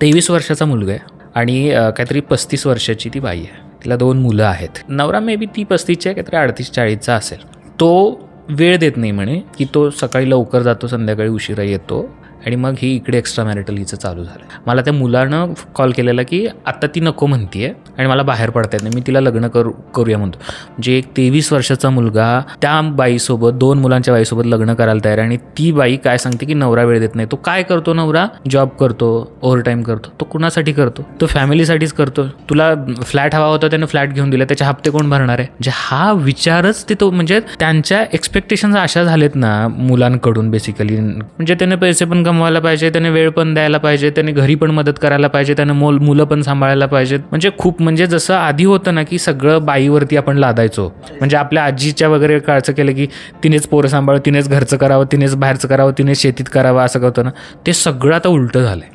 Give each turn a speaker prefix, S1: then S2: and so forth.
S1: तेवीस वर्षाचा मुलगा आहे आणि काहीतरी पस्तीस वर्षाची ती बाई आहे. तिला दोन मुलं आहेत. नवरा मे बी ती पस्तीसची आहे काहीतरी अडतीस चाळीसचा असेल. तो वेळ देत नाही म्हणे की तो सकाळी लवकर जातो संध्याकाळी उशिरा येतो. आणि मग ही इकडे एक्स्ट्रा मॅरिटल हिचं चालू झालं. मला त्या मुलानं कॉल केलेला की आत्ता ती नको म्हणतीये आणि मला बाहेर पडता येत नाही. मी तिला लग्न करू करूया म्हणतो. म्हणजे एक तेवीस वर्षाचा मुलगा त्या बाईसोबत दोन मुलांच्या बाईसोबत लग्न करायला तयार आहे आणि ती बाई काय सांगते की नवरा वेळ देत नाही. तो काय करतो नवरा? जॉब करतो ओव्हर टाईम करतो तो कुणासाठी करतो? तो फॅमिलीसाठीच करतो. तुला फ्लॅट हवा होता त्याने फ्लॅट घेऊन दिला त्याचे हप्ते कोण भरणार आहे? म्हणजे हा विचारच ते तो म्हणजे त्यांच्या एक्सपेक्टेशन्स अशा झालेत ना मुलांकडून बेसिकली म्हणजे त्याने पैसे पण कमवायला पाहिजे त्याने वेळ पण द्यायला पाहिजे त्याने घरी पण मदत करायला पाहिजे त्याने मोल मुलं पण सांभाळायला पाहिजेत. म्हणजे खूप म्हणजे जसं आधी होतं ना की सगळं बाईवरती आपण लादायचो. म्हणजे आपल्या आजीच्या वगैरे काळचं केलं की तिनेच पोरं सांभाळ तिनेच घरचं करावं तिनेच बाहेरचं करावं तिनेच शेतीत करावं असं होतं ना. ते सगळं आता उलटं झालं आहे